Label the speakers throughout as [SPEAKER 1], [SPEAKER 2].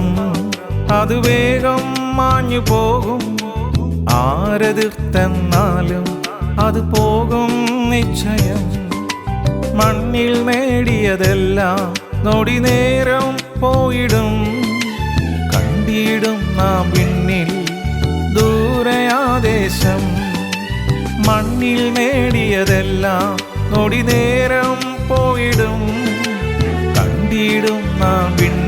[SPEAKER 1] മാത്രം അത് വേഗം മാഞ്ഞു പോകും. ആരെതിർത്തെന്നാലും അത് പോകും നിശ്ചയം. മണ്ണിൽ നേടിയതെല്ലാം നൊടി നേരം പോയിടും. കണ്ടിടും നാം പിന്നിൽ ദൂരയാദേശം മണ്ണിൽ നേടിയതെല്ലാം നൊടി നേരം പോയിടും. കണ്ടിടും നാം പിന്നിൽ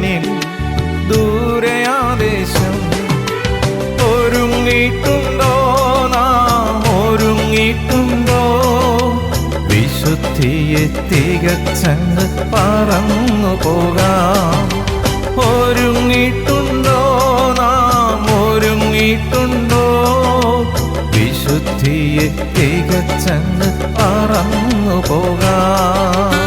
[SPEAKER 1] തികച്ചങ്ങ് പറന്നു പോകാം. ഒരുങ്ങിയിട്ടുണ്ടോ നാം? ഒരുങ്ങിയിട്ടുണ്ടോ? വിശുദ്ധിയെ തികച്ചങ്ങ് പറന്നു പോകാം.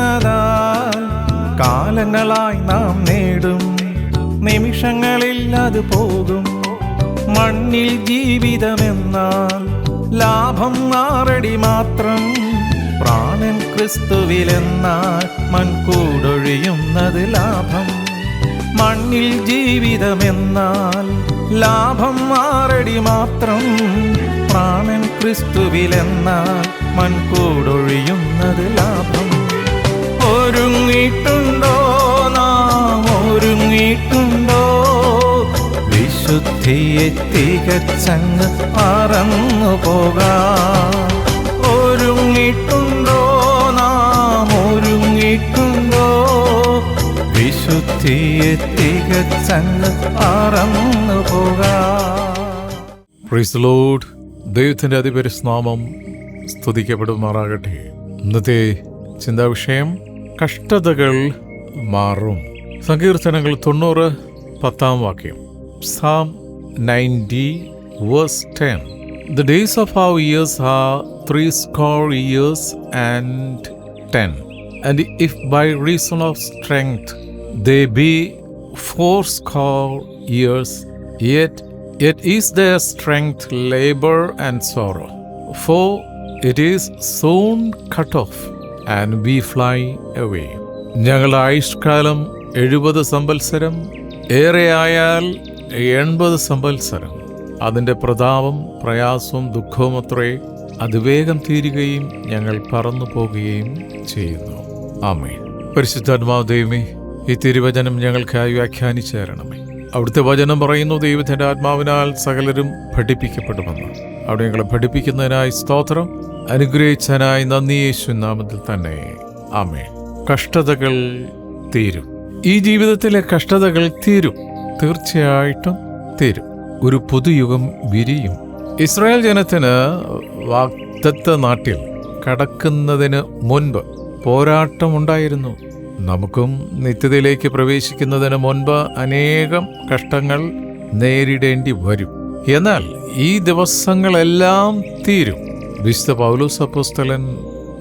[SPEAKER 1] താൽക്കാലികമെന്നതാൽ കാലങ്ങളായി നാം നേടും. നിമിഷങ്ങളിൽ അത് പോകും. മണ്ണിൽ ജീവിതമെന്നാൽ ലാഭം ആറടി മാത്രം. പ്രാണൻ ക്രിസ്തുവിലെന്നാൽ മൺകൂടൊഴിയുന്നത് ലാഭം. മണ്ണിൽ ജീവിതമെന്നാൽ ലാഭം ആറടി മാത്രം. പ്രാണൻ ക്രിസ്തുവിലെന്നാൽ മൺകൂടൊഴിയുന്നത് ലാഭം. ഒരുങ്ങിയിട്ടുണ്ടോ? നാം ഒരുങ്ങിയിട്ടുണ്ടോ? വിശുദ്ധിയെ തികച്ചങ്ങ് പറന്നു പോകാം. ഒരുങ്ങിയിട്ടുണ്ടോ? നാം ഒരുങ്ങിയിട്ടുണ്ടോ? വിശുദ്ധിയെ തികച്ചങ്ങ് പറന്നു പോകാം.
[SPEAKER 2] പ്രൈസ് ലോഡ് ദൈവത്തിന്റെ അതിപരിസ്നാമം സ്തുതിക്കപ്പെടുമാറാകട്ടെ. ഇന്നത്തെ ചിന്താവിഷയം കഷ്ടതകൾ മാറും സങ്കീർത്തനങ്ങൾ തൊണ്ണൂറ് പത്താം വാക്യം psalm ninety verse ten the days of our years are three score years and ten and if by reason of strength they be fourscore years, yet yet is their strength labor and sorrow. For it is soon cut off, and we fly away ഞങ്ങളുടെ ആയുഷ്കാലം എഴുപത് സംവത്സരം ആയാൽ എൺപത് സംവത്സരം. അതിന്റെ പ്രതാപം പ്രയാസവും ദുഃഖവും അത്രേ അതിവേഗം തീരുകയും ഞങ്ങൾ പറന്നു പോകുകയും ചെയ്യുന്നു. ആമേ പരിശുദ്ധാത്മാവ് ദൈവമേ ഈ തിരുവചനം ഞങ്ങൾക്കായി വ്യാഖ്യാനിച്ചു തരണമേ അവിടുത്തെ വചനം പറയുന്നു ദൈവത്തിന്റെ ആത്മാവിനാൽ സകലരും പഠിപ്പിക്കപ്പെടുമെന്ന്. അവിടെ ഞങ്ങളെ പഠിപ്പിക്കുന്നതിനായി സ്തോത്രം. അനുഗ്രഹിച്ചനായി നന്ദി യേശു നാമത്തിൽ തന്നെ. ആമേ കഷ്ടതകൾ തീരും. ഈ ജീവിതത്തിലെ കഷ്ടതകൾ തീരും. തീർച്ചയായിട്ടും തീരും. ഒരു പുതുയുഗം വിരിയും. ഇസ്രായേൽ ജനത്തിന് വാഗ്ദത്ത നാട്ടിൽ കടക്കുന്നതിന് മുൻപ് പോരാട്ടമുണ്ടായിരുന്നു. നമുക്കും നിത്യതയിലേക്ക് പ്രവേശിക്കുന്നതിന് മുൻപ് അനേകം കഷ്ടങ്ങൾ നേരിടേണ്ടി വരും. എന്നാൽ ഈ ദിവസങ്ങളെല്ലാം തീരും. വിശുദ്ധ പൗലോസ് അപ്പോസ്തലൻ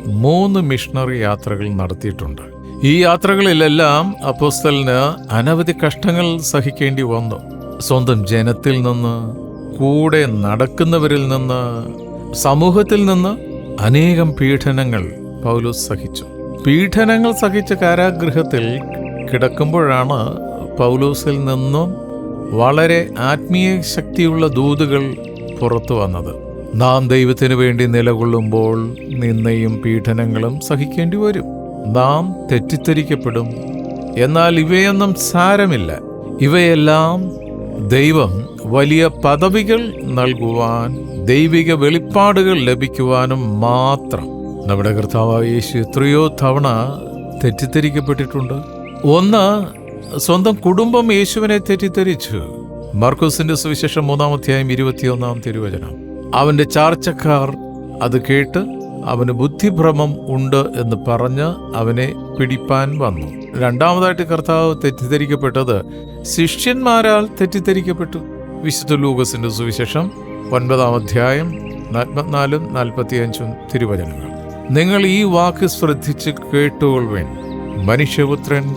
[SPEAKER 2] മൂന്ന് മിഷണറി യാത്രകൾ നടത്തിയിട്ടുണ്ട്. ഈ യാത്രകളിലെല്ലാം അപ്പോസ്തലിന് അനവധി കഷ്ടങ്ങൾ സഹിക്കേണ്ടി വന്നു. സ്വന്തം ജനത്തിൽ നിന്ന് കൂടെ നടക്കുന്നവരിൽ നിന്ന് സമൂഹത്തിൽ നിന്ന് അനേകം പീഡനങ്ങൾ പൗലോസ് സഹിച്ചു. പീഡനങ്ങൾ സഹിച്ച കാരാഗൃഹത്തിൽ കിടക്കുമ്പോഴാണ് പൗലോസിൽ നിന്നും വളരെ ആത്മീയ ശക്തിയുള്ള ദൂതുകൾ പുറത്തു വന്നത്. നാം ദൈവത്തിനു വേണ്ടി നിലകൊള്ളുമ്പോൾ നിന്നയും പീഡനങ്ങളും സഹിക്കേണ്ടി വരും. നാം തെറ്റിദ്ധരിക്കപ്പെടും. എന്നാൽ ഇവയൊന്നും സാരമില്ല. ഇവയെല്ലാം ദൈവം വലിയ പദവികൾ നൽകുവാൻ ദൈവിക വെളിപ്പാടുകൾ ലഭിക്കുവാനും മാത്രം. നമ്മുടെ കർത്താവ് യേശു എത്രയോ തവണ തെറ്റിദ്ധരിക്കപ്പെട്ടിട്ടുണ്ട്. ഒന്ന് സ്വന്തം കുടുംബം യേശുവിനെ തെറ്റിദ്ധരിച്ചു. മർക്കോസിന്റെ സുവിശേഷം മൂന്നാം അധ്യായം ഇരുപത്തിയൊന്നാം തിരുവചനം. അവന്റെ ചാർച്ചക്കാർ അത് കേട്ട് അവന് ബുദ്ധിഭ്രമം ഉണ്ട് എന്ന് പറഞ്ഞ് അവനെ പിടിപ്പാൻ വന്നു. രണ്ടാമതായിട്ട് കർത്താവ് തെറ്റിദ്ധരിക്കപ്പെട്ടത് ശിഷ്യന്മാരാൽ തെറ്റിദ്ധരിക്കപ്പെട്ടു. വിശുദ്ധ ലൂക്കസിന്റെ സുവിശേഷം ഒൻപതാം അധ്യായം നാൽപ്പത്തിനാലും നാൽപ്പത്തിയഞ്ചും തിരുവചനങ്ങൾ. നിങ്ങൾ ഈ വാക്ക് ശ്രദ്ധിച്ച് കേട്ടുകൊള്ളുവേൻ. മനുഷ്യപുത്രൻ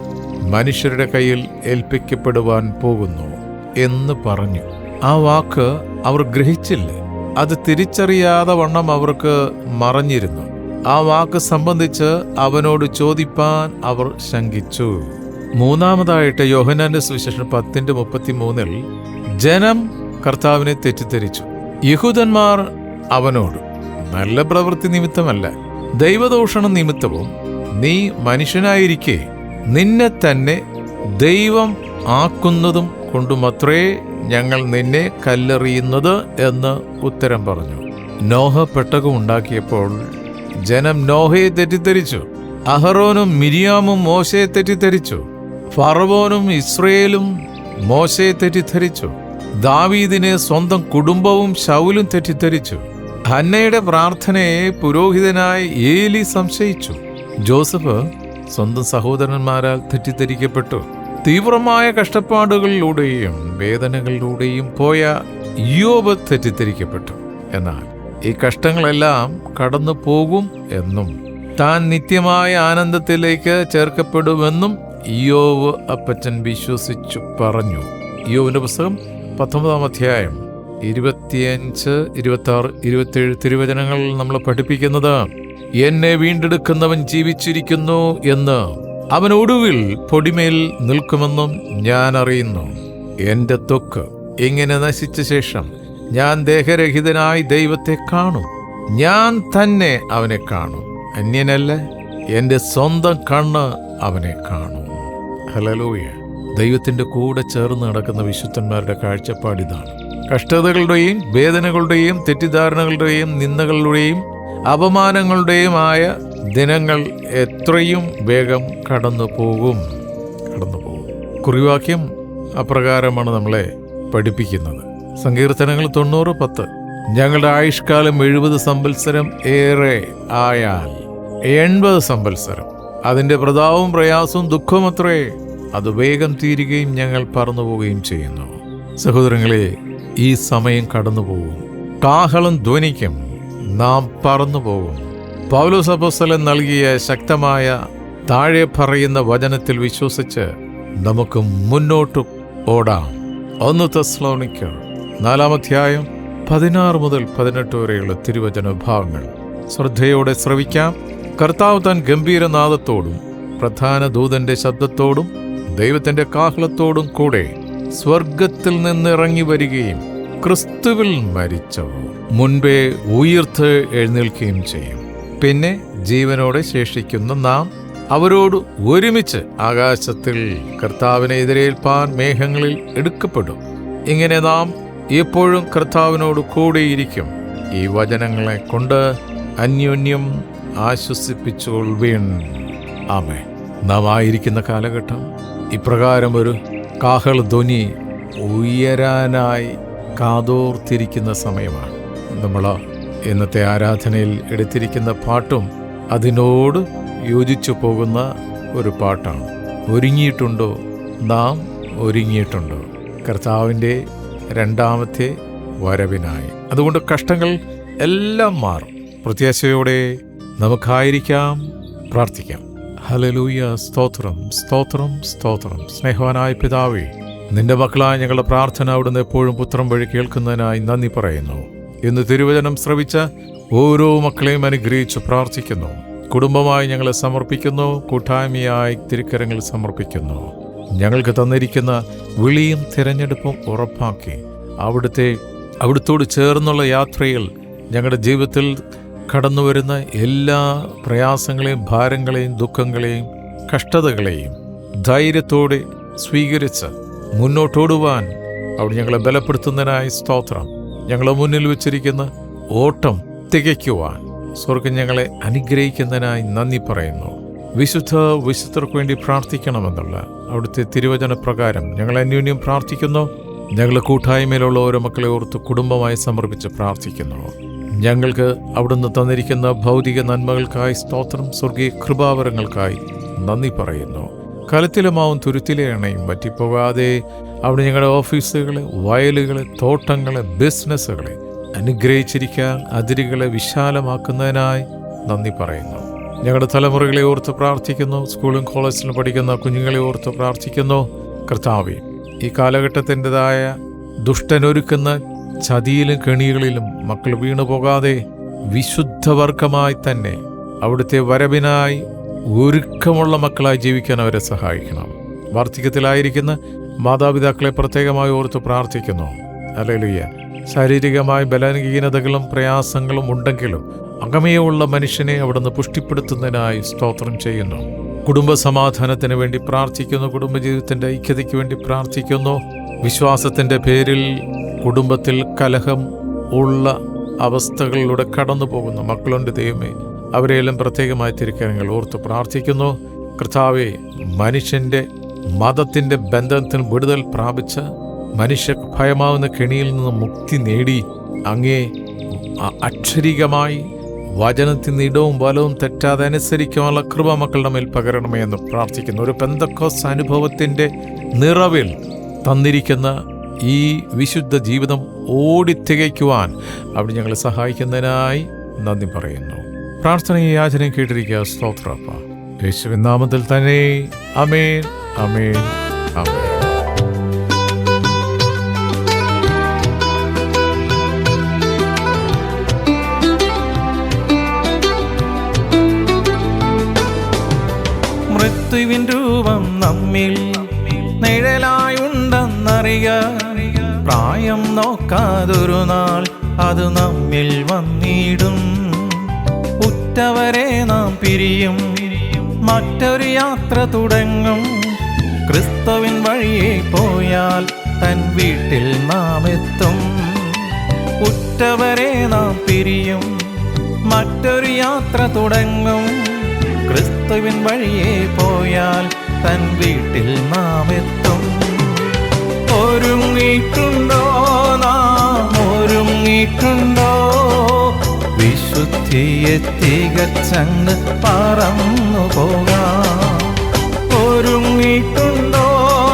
[SPEAKER 2] മനുഷ്യരുടെ കയ്യിൽ ഏൽപ്പിക്കപ്പെടുവാൻ പോകുന്നു എന്ന് പറഞ്ഞു. ആ വാക്ക് അവർ ഗ്രഹിച്ചില്ല. അത് തിരിച്ചറിയാതെ വണ്ണം അവർക്ക് മറഞ്ഞിരുന്നു. ആ വാക്ക് സംബന്ധിച്ച് അവനോട് ചോദിപ്പാൻ അവർ ശങ്കിച്ചു. മൂന്നാമതായിട്ട് യോഹനാന്റെ സുവിശേഷം പത്തിന്റെ മുപ്പത്തിമൂന്നിൽ ജനം കർത്താവിനെ തെറ്റിദ്ധരിച്ചു. യഹൂദന്മാർ അവനോട് നല്ല പ്രവൃത്തി നിമിത്തമല്ല. ദൈവദോഷണ നിമിത്തവും നീ മനുഷ്യനായിരിക്കെ. നിന്നെ തന്നെ ദൈവം ആക്കുന്നതും കൊണ്ടുമത്രേ ഞങ്ങൾ നിന്നെ കല്ലെറിയുന്നത് എന്ന് ഉത്തരം പറഞ്ഞു. നോഹ പെട്ടകം ഉണ്ടാക്കിയപ്പോൾ ജനം നോഹയെ തെറ്റിദ്ധരിച്ചു. അഹറോനും മിരിയാമും മോശയെ തെറ്റിദ്ധരിച്ചു. ഫറവോനും ഇസ്രയേലും മോശയെ തെറ്റിദ്ധരിച്ചു. ദാവീദിനെ സ്വന്തം കുടുംബവും ശൗലും തെറ്റിദ്ധരിച്ചു. ഹന്നയുടെ പ്രാർത്ഥനയെ പുരോഹിതനായി ഏലി സംശയിച്ചു. ജോസഫ് സ്വന്തം സഹോദരന്മാരാൽ തെറ്റിദ്ധരിക്കപ്പെട്ടു. തീവ്രമായ കഷ്ടപ്പാടുകളിലൂടെയും വേദനകളിലൂടെയും പോയ യോബ് തെറ്റിദ്ധരിക്കപ്പെട്ടു. എന്നാൽ ഈ കഷ്ടങ്ങളെല്ലാം കടന്നു പോകും എന്നും താൻ നിത്യമായ ആനന്ദത്തിലേക്ക് ചേർക്കപ്പെടുമെന്നും യോവ് അപ്പച്ചൻ വിശ്വസിച്ചു പറഞ്ഞു. യോവിന്റെ പുസ്തകം പത്തൊമ്പതാം അധ്യായം ഇരുപത്തിയഞ്ച് ഇരുപത്തി ആറ് ഇരുപത്തിയേഴ് തിരുവചനങ്ങൾ നമ്മൾ പഠിപ്പിക്കുന്നത് എന്നെ വീണ്ടെടുക്കുന്നവൻ ജീവിച്ചിരിക്കുന്നു എന്ന് അവൻ ഒടുവിൽ പൊടിമേൽ നിൽക്കുമെന്നും ഞാൻ അറിയുന്നു. എന്റെ തൊക്ക് ഇങ്ങനെ നശിച്ച ശേഷം ഞാൻ ദേഹരഹിതനായി ദൈവത്തെ കാണും. ഞാൻ തന്നെ അവനെ കാണും. അന്യനല്ല എന്റെ സ്വന്തം കണ്ണ് അവനെ കാണും. ഹലലൂയ ദൈവത്തിന്റെ കൂടെ ചേർന്ന് നടക്കുന്ന വിശുദ്ധന്മാരുടെ കാഴ്ചപ്പാടിതാണ്. കഷ്ടതകളുടെയും വേദനകളുടെയും തെറ്റിദ്ധാരണകളുടെയും നിന്ദകളുടെയും അപമാനങ്ങളുടെയും ആയ ദിനങ്ങൾ എത്രയും വേഗം കടന്നു പോകും കടന്നു പോകും കുറിവാക്യം അപ്രകാരമാണ് നമ്മളെ പഠിപ്പിക്കുന്നത്. സങ്കീർത്തനങ്ങൾ തൊണ്ണൂറ് പത്ത്. ഞങ്ങളുടെ ആയുഷ്കാലം എഴുപത് സംവത്സരം ഏറെ ആയാൽ എൺപത് സംവത്സരം. അതിന്റെ പ്രതാവും പ്രയാസവും ദുഃഖമത്രേ അത് വേഗം തീരുകയും ഞങ്ങൾ പറന്നു പോവുകയും ചെയ്യുന്നു. സഹോദരങ്ങളെ ഈ സമയം കടന്നു പോകും കാഹളം ധ്വനിക്കും. നാം പറന്നു പോകും. പൗലോസ് അപ്പോസ്തലൻ നൽകിയ ശക്തമായ താഴെ പറയുന്ന വചനത്തിൽ വിശ്വസിച്ച് നമുക്ക് മുന്നോട്ട് ഓടാം. ഒന്ന് നാലാം നാലാമധ്യായം പതിനാറ് മുതൽ പതിനെട്ട് വരെയുള്ള തിരുവചന ഭാഗങ്ങൾ. ശ്രദ്ധയോടെ ശ്രവിക്കാം. കർത്താവ് താൻ ഗംഭീരനാദത്തോടും പ്രധാന ദൂതന്റെ ശബ്ദത്തോടും ദൈവത്തിന്റെ കാഹളത്തോടും കൂടെ സ്വർഗത്തിൽ നിന്നിറങ്ങി വരികയും ക്രിസ്തുവിൽ മരിച്ചവർ. മുൻപേ ഉയർത്ത് എഴുന്നേൽക്കുകയും ചെയ്യും. പിന്നെ ജീവനോടെ ശേഷിക്കുന്ന നാം അവരോട് ഒരുമിച്ച് ആകാശത്തിൽ കർത്താവിനെ എതിരേൽപ്പാൻ മേഘങ്ങളിൽ എടുക്കപ്പെടും. ഇങ്ങനെ നാം എപ്പോഴും കർത്താവിനോട് കൂടെയിരിക്കും. ഈ വചനങ്ങളെ കൊണ്ട് അന്യോന്യം ആശ്വസിപ്പിച്ചുകൊള്ളുവീൻ. ആമേ നാം ആയിരിക്കുന്ന കാലഘട്ടം ഇപ്രകാരം ഒരു കാഹൾ ധ്വനി ഉയരാനായി കാതോർത്തിരിക്കുന്ന സമയമാണ്. നമ്മൾ ഇന്നത്തെ ആരാധനയിൽ എടുത്തിരിക്കുന്ന പാട്ടും അതിനോട് യോജിച്ചു പോകുന്ന ഒരു പാട്ടാണ്. ഒരുങ്ങിയിട്ടുണ്ടോ? നാം ഒരുങ്ങിയിട്ടുണ്ടോ? കർത്താവിന്റെ രണ്ടാമത്തെ വരവിനായി. അതുകൊണ്ട് കഷ്ടങ്ങൾ എല്ലാം മാറും. പ്രത്യാശയോടെ നമുക്കായിരിക്കാം. പ്രാർത്ഥിക്കാം. ഹലലൂയ സ്തോത്രം സ്തോത്രം സ്തോത്രം. സ്നേഹവാനായ പിതാവേ നിന്റെ മക്കളായ ഞങ്ങളുടെ പ്രാർത്ഥന അവിടുന്ന് എപ്പോഴും പുത്രം വഴി കേൾക്കുന്നതിനായി നന്ദി പറയുന്നു. ഇന്ന് തിരുവചനം ശ്രവിച്ച ഓരോ മക്കളെയും അനുഗ്രഹിച്ച് പ്രാർത്ഥിക്കുന്നു. കുടുംബമായി ഞങ്ങളെ സമർപ്പിക്കുന്നു. കൂട്ടായ്മയായി തിരുക്കരങ്ങൾ സമർപ്പിക്കുന്നു. ഞങ്ങൾക്ക് തന്നിരിക്കുന്ന വിളിയും തിരഞ്ഞെടുപ്പും ഉറപ്പാക്കി അവിടുത്തെ അവിടുത്തോട് ചേർന്നുള്ള യാത്രയിൽ ഞങ്ങളുടെ ജീവിതത്തിൽ കടന്നുവരുന്ന എല്ലാ പ്രയാസങ്ങളെയും ഭാരങ്ങളെയും ദുഃഖങ്ങളെയും കഷ്ടതകളെയും ധൈര്യത്തോടെ സ്വീകരിച്ച് മുന്നോട്ടോടുവാൻ അവിടെ ഞങ്ങളെ ബലപ്പെടുത്തുന്നതിനായി സ്തോത്രം. ഞങ്ങളെ മുന്നിൽ വെച്ചിരിക്കുന്ന ഓട്ടം തികയ്ക്കുവാൻ സ്വർഗം ഞങ്ങളെ അനുഗ്രഹിക്കുന്നതിനായി നന്ദി പറയുന്നു. വിശുദ്ധ വിശുദ്ധർക്ക് വേണ്ടി പ്രാർത്ഥിക്കണമെന്നുള്ള അവിടുത്തെ തിരുവചന പ്രകാരം ഞങ്ങൾ അന്യോന്യം പ്രാർത്ഥിക്കുന്നു. ഞങ്ങൾ കൂട്ടായ്മയിലുള്ള ഓരോ മക്കളെ ഓർത്ത് കുടുംബമായി സമർപ്പിച്ച് പ്രാർത്ഥിക്കുന്നു. ഞങ്ങൾക്ക് അവിടുന്ന് തന്നിരിക്കുന്ന ഭൗതിക നന്മകൾക്കായി സ്തോത്രം സ്വർഗീയ കൃപാവരങ്ങൾക്കായി നന്ദി പറയുന്നു. കലത്തിലെ മാവും തുരുത്തിലെ എണ്ണയും പറ്റിപ്പോകാതെ അവിടെ ഞങ്ങളുടെ ഓഫീസുകളെ വയലുകളെ തോട്ടങ്ങളെ ബിസിനസ്സുകളെ അനുഗ്രഹിച്ചിരിക്കാൻ അതിരുകളെ വിശാലമാക്കുന്നതിനായി നന്ദി പറയുന്നു. ഞങ്ങളുടെ തലമുറകളെ ഓർത്ത് പ്രാർത്ഥിക്കുന്നു. സ്കൂളും കോളേജിലും പഠിക്കുന്ന കുഞ്ഞുങ്ങളെ ഓർത്ത് പ്രാർത്ഥിക്കുന്നു. കർത്താവെ ഈ കാലഘട്ടത്തിന്റെതായ ദുഷ്ടനൊരുക്കുന്ന ചതിയിലും കെണികളിലും മക്കൾ വീണു പോകാതെ വിശുദ്ധവർഗമായി തന്നെ അവിടുത്തെ വരവിനായി ഒരുക്കമുള്ള മക്കളായി ജീവിക്കാൻ അവരെ സഹായിക്കണം. വാർദ്ധക്യത്തിലായിരിക്കുന്ന മാതാപിതാക്കളെ പ്രത്യേകമായി ഓർത്ത് പ്രാർത്ഥിക്കുന്നു. അല്ലെലുയ്യ ശാരീരികമായ ബലഹീനതകളും പ്രയാസങ്ങളും ഉണ്ടെങ്കിലും അകമയുള്ള മനുഷ്യനെ അവിടുന്ന് പുഷ്ടിപ്പെടുത്തുന്നതിനായി സ്തോത്രം ചെയ്യുന്നു. കുടുംബ സമാധാനത്തിന് വേണ്ടി പ്രാർത്ഥിക്കുന്നു. കുടുംബജീവിതത്തിന്റെ ഐക്യതയ്ക്ക് വേണ്ടി പ്രാർത്ഥിക്കുന്നു. വിശ്വാസത്തിന്റെ പേരിൽ കുടുംബത്തിൽ കലഹം ഉള്ള അവസ്ഥകളിലൂടെ കടന്നു പോകുന്നു മക്കളുണ്ട് ദൈവമേ. അവരെയെല്ലാം പ്രത്യേകമായി തിരുക്കരങ്ങൾ ഓർത്ത് പ്രാർത്ഥിക്കുന്നു. കർത്താവെ മനുഷ്യന്റെ മതത്തിന്റെ ബന്ധത്തിൽ വിടുതൽ പ്രാപിച്ച് മനുഷ്യ ഭയമാവുന്ന കെണിയിൽ നിന്ന് മുക്തി നേടി അങ്ങേ അക്ഷരികമായി അക്ഷരികമായി വചനത്തിന് ഇടവും വലവും തെറ്റാതെ അനുസരിക്കാനുള്ള കൃപ മക്കളുടെ മേൽ പകരണമേ എന്ന് പ്രാർത്ഥിക്കുന്നു. ഒരു പെന്തക്കോസ് അനുഭവത്തിന്റെ നിറവിൽ തന്നിരിക്കുന്ന ഈ വിശുദ്ധ ജീവിതം ഓടിത്തികയ്ക്കുവാൻ അവിടെ ഞങ്ങളെ സഹായിക്കുന്നതിനായി നന്ദി പറയുന്നു. പ്രാർത്ഥനയും യാചനയും കേട്ടിരിക്കുക സ്തോത്രപ്പ. യേശുവിൻ നാമത്തിൽ തന്നെ. അമേൻ അമേൻ അമേൻ
[SPEAKER 1] മൃത്യുവിൻ രൂപം നമ്മിൽ നിഴലായുണ്ടെന്നറിയ പ്രായം നോക്കാതൊരു നാൾ അത് നമ്മിൽ വന്നിടും. ഉറ്റവരെ നാം പിരിയും. മറ്റൊരു യാത്ര തുടങ്ങും. ക്രിസ്തുവിൻ വഴിയെ പോയാൽ തൻ വീട്ടിൽ നാം എത്തും. ഉറ്റവരെ നാം പിരിയും. മറ്റൊരു യാത്ര തുടങ്ങും. ക്രിസ്തുവിൻ വഴിയെ പോയാൽ തൻ വീട്ടിൽ നാം എത്തും. ഒരുങ്ങിയിട്ടുണ്ടോ നാം? ഒരുങ്ങിയിട്ടുണ്ടോ തികച്ചങ്ങ് പറന്നു പോകാം ഒരുങ്ങിയിട്ടുണ്ടോ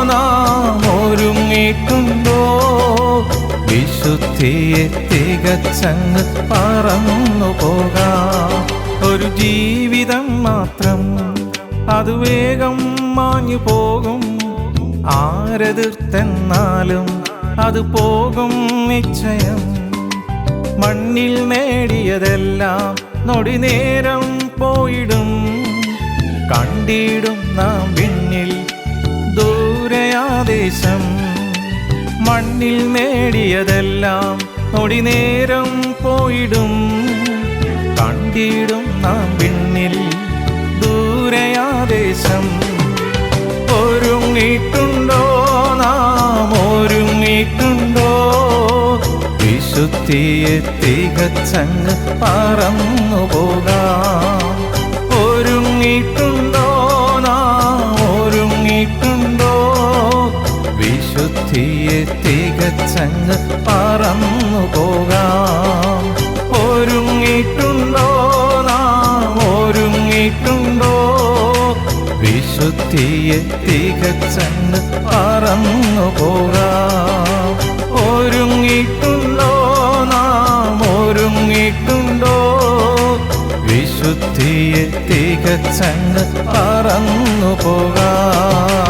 [SPEAKER 1] നാം? ഒരുങ്ങിയിട്ടുണ്ടോ വിശുദ്ധിയെ തികച്ചങ്ങ് പറന്നു പോകാം ഒരു ജീവിതം മാത്രം അത് വേഗം മാഞ്ഞു പോകും ആരെതിർത്തെന്നാലും അത് പോകും നിശ്ചയം. മണ്ണിൽ നേടിയതെല്ലാം നൊടി നേരം പോയിടും. കണ്ടിടും നാം പിന്നിൽ ദൂരയാദേശം. മണ്ണിൽ നേടിയതെല്ലാം നൊടി നേരം പോയിടും. കണ്ടിടും നാം പിന്നിൽ ദൂരയാദേശം. ഒരുങ്ങിയിട്ടുണ്ടോ നാം? ഒരുങ്ങിയിട്ടുണ്ടോ വിശുദ്ധിയെ തികച്ചങ്ങ് പറന്നു പോകാം ഒരുങ്ങിയിട്ടുണ്ടോ നാം? ഒരുങ്ങിയിട്ടുണ്ടോ വിശുദ്ധിയെ തികച്ചങ്ങ് പറന്നു പോകാം ഒരുങ്ങിയിട്ടുണ്ടോ നാം? ഒരുങ്ങിയിട്ടുണ്ടോ വിശുദ്ധിയെ തികച്ചങ്ങ് പറന്നു പോകാം ഒരുങ്ങിയിട്ടുണ്ടോ ഒരുങ്ങിയിട്ടുണ്ടോ വിശുദ്ധിയെ തികച്ചങ്ങ് പറന്നു പോകാം